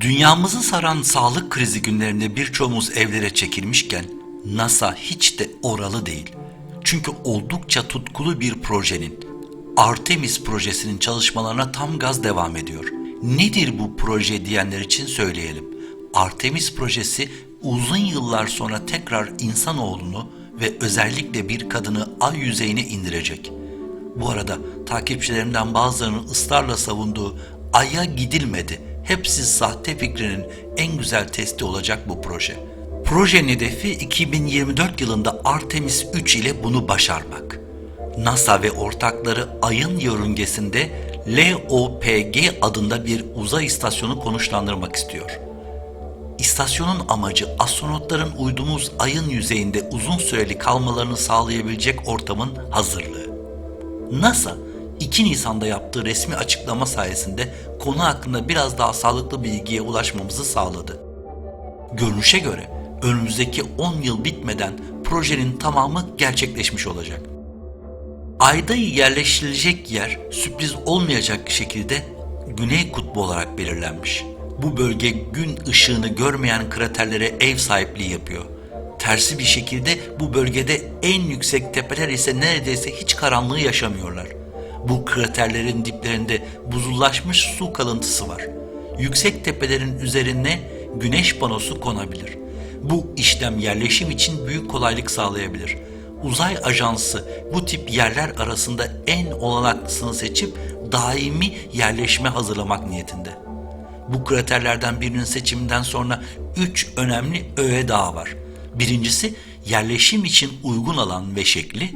Dünyamızı saran sağlık krizi günlerinde birçoğumuz evlere çekilmişken NASA hiç de oralı değil. Çünkü oldukça tutkulu bir projenin Artemis projesinin çalışmalarına tam gaz devam ediyor. Nedir bu proje diyenler için söyleyelim. Artemis projesi uzun yıllar sonra tekrar insanoğlunu ve özellikle bir kadını ay yüzeyine indirecek. Bu arada takipçilerimden bazılarının ısrarla savunduğu Ay'a gidilmedi, hepsi sahte fikrinin en güzel testi olacak bu proje. Projenin hedefi 2024 yılında Artemis 3 ile bunu başarmak. NASA ve ortakları Ay'ın yörüngesinde LOPG adında bir uzay istasyonu konuşlandırmak istiyor. İstasyonun amacı astronotların uydumuz Ay'ın yüzeyinde uzun süreli kalmalarını sağlayabilecek ortamın hazırlığı. NASA 2 Nisan'da yaptığı resmi açıklama sayesinde konu hakkında biraz daha sağlıklı bilgiye ulaşmamızı sağladı. Görünüşe göre önümüzdeki 10 yıl bitmeden projenin tamamı gerçekleşmiş olacak. Ayda yerleştirilecek yer sürpriz olmayacak şekilde Güney Kutbu olarak belirlenmiş. Bu bölge gün ışığını görmeyen kraterlere ev sahipliği yapıyor. Tersi bir şekilde bu bölgede en yüksek tepeler ise neredeyse hiç karanlığı yaşamıyorlar. Bu kraterlerin diplerinde buzullaşmış su kalıntısı var. Yüksek tepelerin üzerine güneş panosu konabilir. Bu işlem yerleşim için büyük kolaylık sağlayabilir. Uzay ajansı bu tip yerler arasında en olanaklısını seçip daimi yerleşme hazırlamak niyetinde. Bu kraterlerden birinin seçiminden sonra üç önemli öğe daha var. Birincisi yerleşim için uygun alan ve şekli.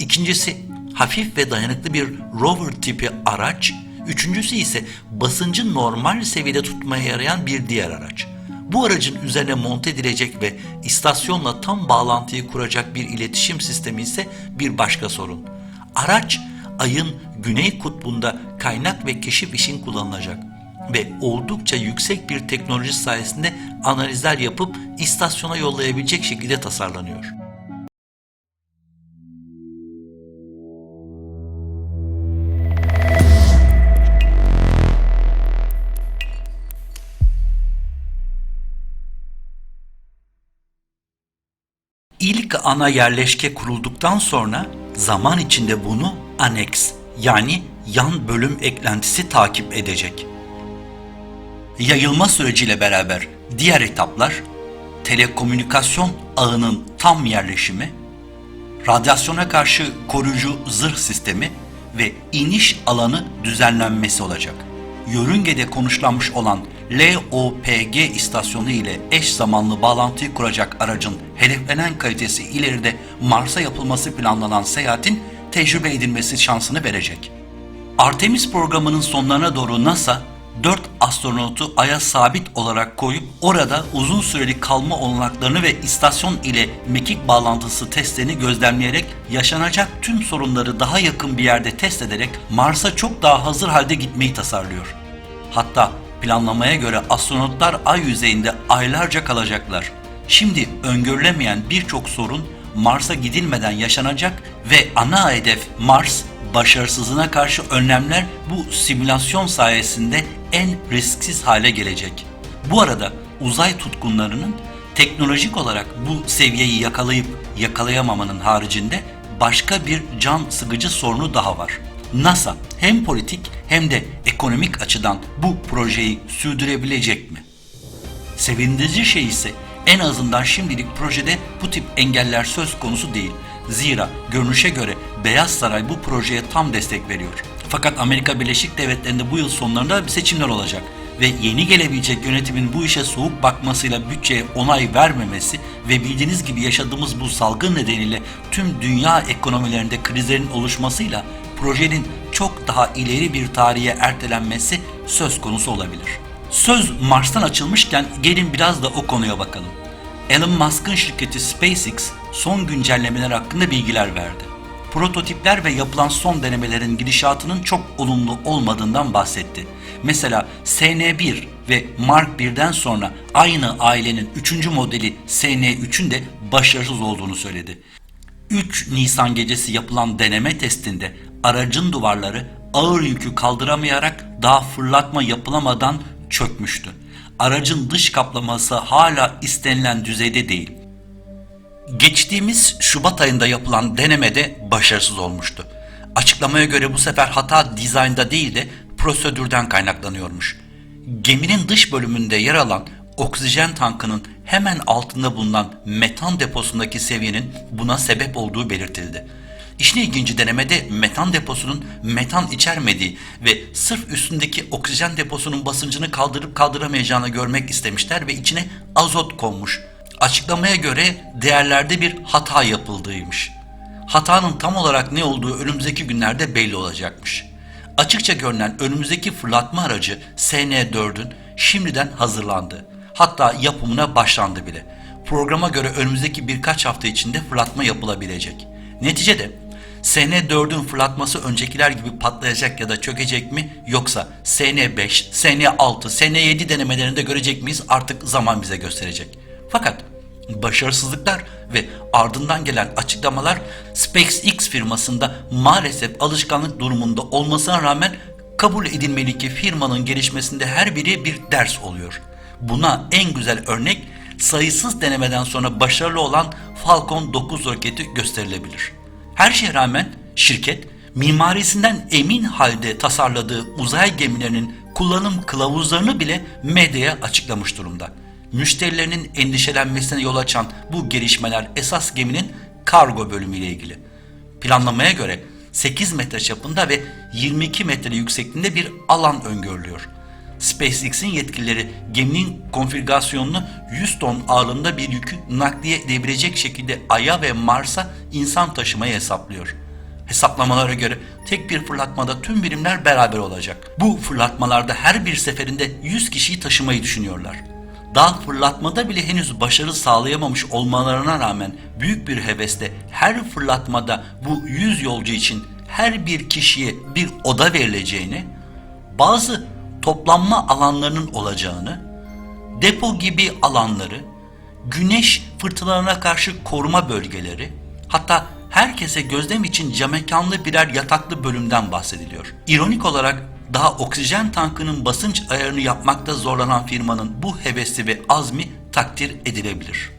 İkincisi hafif ve dayanıklı bir rover tipi araç. Üçüncüsü ise basıncı normal seviyede tutmaya yarayan bir diğer araç. Bu aracın üzerine monte edilecek ve istasyonla tam bağlantıyı kuracak bir iletişim sistemi ise bir başka sorun. Araç ayın güney kutbunda kaynak ve keşif için kullanılacak ve oldukça yüksek bir teknoloji sayesinde analizler yapıp istasyona yollayabilecek şekilde tasarlanıyor. Ana yerleşke kurulduktan sonra zaman içinde bunu aneks yani yan bölüm eklentisi takip edecek. Yayılma süreciyle beraber diğer etaplar telekomünikasyon ağının tam yerleşimi, radyasyona karşı koruyucu zırh sistemi ve iniş alanı düzenlenmesi olacak. Yörüngede konuşlanmış olan LOPG istasyonu ile eş zamanlı bağlantıyı kuracak aracın hedeflenen kalitesi ileride Mars'a yapılması planlanan seyahatin tecrübe edilmesi şansını verecek. Artemis programının sonlarına doğru NASA 4 astronotu Ay'a sabit olarak koyup orada uzun süreli kalma olanaklarını ve istasyon ile mekik bağlantısı testlerini gözlemleyerek yaşanacak tüm sorunları daha yakın bir yerde test ederek Mars'a çok daha hazır halde gitmeyi tasarlıyor. Hatta planlamaya göre astronotlar ay yüzeyinde aylarca kalacaklar. Şimdi öngörülemeyen birçok sorun Mars'a gidilmeden yaşanacak ve ana hedef Mars başarısızlığına karşı önlemler bu simülasyon sayesinde en risksiz hale gelecek. Bu arada uzay tutkunlarının teknolojik olarak bu seviyeyi yakalayıp yakalayamamanın haricinde başka bir can sıkıcı sorunu daha var. NASA hem politik hem de ekonomik açıdan bu projeyi sürdürebilecek mi? Sevindirici şey ise en azından şimdilik projede bu tip engeller söz konusu değil. Zira görünüşe göre Beyaz Saray bu projeye tam destek veriyor. Fakat Amerika Birleşik Devletleri'nde bu yıl sonlarında bir seçimler olacak ve yeni gelebilecek yönetimin bu işe soğuk bakmasıyla bütçeye onay vermemesi ve bildiğiniz gibi yaşadığımız bu salgın nedeniyle tüm dünya ekonomilerinde krizlerin oluşmasıyla projenin çok daha ileri bir tarihe ertelenmesi söz konusu olabilir. Söz Mars'tan açılmışken gelin biraz da o konuya bakalım. Elon Musk'ın şirketi SpaceX son güncellemeler hakkında bilgiler verdi. Prototipler ve yapılan son denemelerin gidişatının çok olumlu olmadığından bahsetti. Mesela SN1 ve Mark 1'den sonra aynı ailenin 3. modeli SN3'ün de başarısız olduğunu söyledi. 3 Nisan gecesi yapılan deneme testinde aracın duvarları ağır yükü kaldıramayarak daha fırlatma yapılamadan çökmüştü. aracın dış kaplaması hala istenilen düzeyde değil. Geçtiğimiz Şubat ayında yapılan denemede başarısız olmuştu. Açıklamaya göre bu sefer hata dizaynda değil de prosedürden kaynaklanıyormuş. Geminin dış bölümünde yer alan oksijen tankının hemen altında bulunan metan deposundaki seviyenin buna sebep olduğu belirtildi. İşin ilginci denemede metan deposunun metan içermediği ve sırf üstündeki oksijen deposunun basıncını kaldırıp kaldıramayacağını görmek istemişler ve içine azot konmuş. Açıklamaya göre değerlerde bir hata yapıldığıymış. Hatanın tam olarak ne olduğu önümüzdeki günlerde belli olacakmış. Açıkça görünen önümüzdeki fırlatma aracı SN4'ün şimdiden hazırlandı. Hatta yapımına başlandı bile. Programa göre önümüzdeki birkaç hafta içinde fırlatma yapılabilecek. Neticede SN4'ün fırlatması öncekiler gibi patlayacak ya da çökecek mi yoksa SN5, SN6, SN7 denemelerinde görecek miyiz artık zaman bize gösterecek. Fakat başarısızlıklar ve ardından gelen açıklamalar SpaceX firmasında maalesef alışkanlık durumunda olmasına rağmen kabul edilmeli ki firmanın gelişmesinde her biri bir ders oluyor. Buna en güzel örnek sayısız denemeden sonra başarılı olan Falcon 9 roketi gösterilebilir. Her şeye rağmen şirket mimarisinden emin halde tasarladığı uzay gemilerinin kullanım kılavuzlarını bile medyaya açıklamış durumda. Müşterilerinin endişelenmesine yol açan bu gelişmeler esas geminin kargo bölümüyle ilgili. Planlamaya göre 8 metre çapında ve 22 metre yüksekliğinde bir alan öngörülüyor. SpaceX'in yetkilileri geminin konfigürasyonunu 100 ton ağırlığında bir yükü nakliye edebilecek şekilde Ay'a ve Mars'a insan taşımayı hesaplıyor. Hesaplamalara göre tek bir fırlatmada tüm birimler beraber olacak. Bu fırlatmalarda her bir seferinde 100 kişiyi taşımayı düşünüyorlar. Daha fırlatmada bile henüz başarı sağlayamamış olmalarına rağmen büyük bir hevesle her fırlatmada bu 100 yolcu için her bir kişiye bir oda verileceğini, bazı toplanma alanlarının olacağını, depo gibi alanları, güneş fırtınalarına karşı koruma bölgeleri, hatta herkese gözlem için camekanlı birer yataklı bölümden bahsediliyor. İronik olarak daha oksijen tankının basınç ayarını yapmakta zorlanan firmanın bu hevesi ve azmi takdir edilebilir.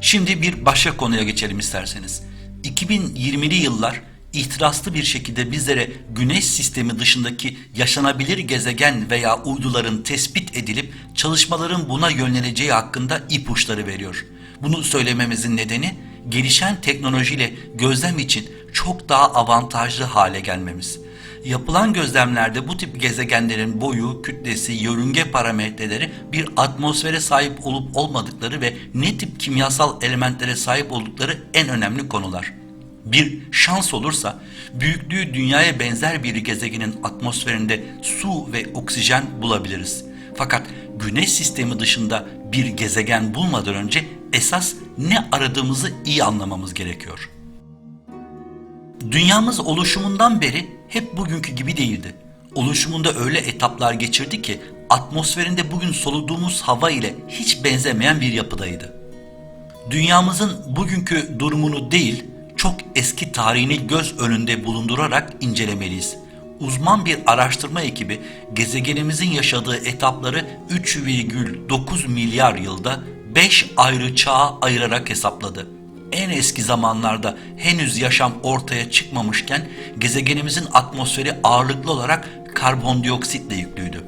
Şimdi bir başka konuya geçelim isterseniz. 2020'li yıllar ihtiraslı bir şekilde bizlere güneş sistemi dışındaki yaşanabilir gezegen veya uyduların tespit edilip çalışmaların buna yönleneceği hakkında ipuçları veriyor. Bunu söylememizin nedeni gelişen teknolojiyle gözlem için çok daha avantajlı hale gelmemiz. Yapılan gözlemlerde bu tip gezegenlerin boyu, kütlesi, yörünge parametreleri bir atmosfere sahip olup olmadıkları ve ne tip kimyasal elementlere sahip oldukları en önemli konular. Bir şans olursa büyüklüğü dünyaya benzer bir gezegenin atmosferinde su ve oksijen bulabiliriz. Fakat güneş sistemi dışında bir gezegen bulmadan önce esas ne aradığımızı iyi anlamamız gerekiyor. Dünyamız oluşumundan beri hep bugünkü gibi değildi. Oluşumunda öyle etaplar geçirdi ki atmosferinde bugün soluduğumuz hava ile hiç benzemeyen bir yapıdaydı. Dünyamızın bugünkü durumunu değil, çok eski tarihini göz önünde bulundurarak incelemeliyiz. Uzman bir araştırma ekibi gezegenimizin yaşadığı etapları 3,9 milyar yılda 5 ayrı çağa ayırarak hesapladı. En eski zamanlarda henüz yaşam ortaya çıkmamışken gezegenimizin atmosferi ağırlıklı olarak karbondioksitle yüklüydü.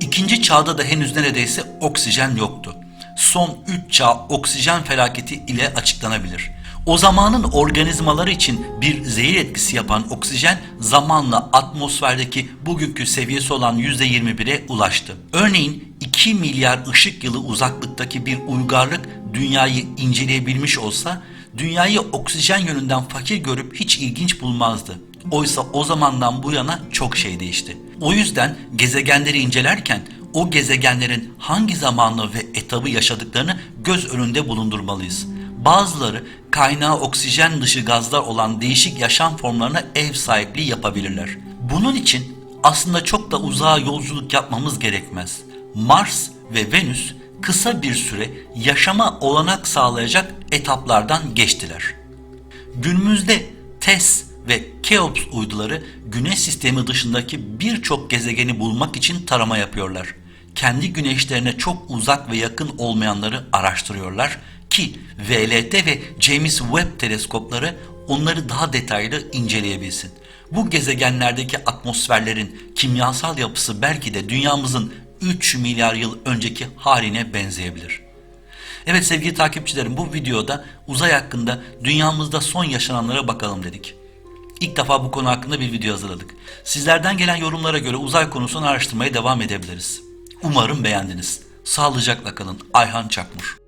İkinci çağda da henüz neredeyse oksijen yoktu. Son 3 çağ oksijen felaketi ile açıklanabilir. O zamanın organizmaları için bir zehir etkisi yapan oksijen zamanla atmosferdeki bugünkü seviyesi olan %21'e ulaştı. Örneğin 2 milyar ışık yılı uzaklıktaki bir uygarlık dünyayı inceleyebilmiş olsa dünyayı oksijen yönünden fakir görüp hiç ilginç bulmazdı. Oysa o zamandan bu yana çok şey değişti. O yüzden gezegenleri incelerken o gezegenlerin hangi zamanlı ve etabı yaşadıklarını göz önünde bulundurmalıyız. Bazıları kaynağı oksijen dışı gazlar olan değişik yaşam formlarına ev sahipliği yapabilirler. Bunun için aslında çok da uzağa yolculuk yapmamız gerekmez. Mars ve Venüs kısa bir süre yaşama olanak sağlayacak etaplardan geçtiler. Günümüzde TESS ve Keops uyduları Güneş sistemi dışındaki birçok gezegeni bulmak için tarama yapıyorlar. kendi güneşlerine çok uzak ve yakın olmayanları araştırıyorlar ki VLT ve James Webb teleskopları onları daha detaylı inceleyebilsin. Bu gezegenlerdeki atmosferlerin kimyasal yapısı belki de dünyamızın 3 milyar yıl önceki haline benzeyebilir. Evet sevgili takipçilerim bu videoda uzay hakkında dünyamızda son yaşananlara bakalım dedik. İlk defa bu konu hakkında bir video hazırladık. Sizlerden gelen yorumlara göre uzay konusunu araştırmaya devam edebiliriz. Umarım beğendiniz. Sağlıcakla kalın. Ayhan Çakmur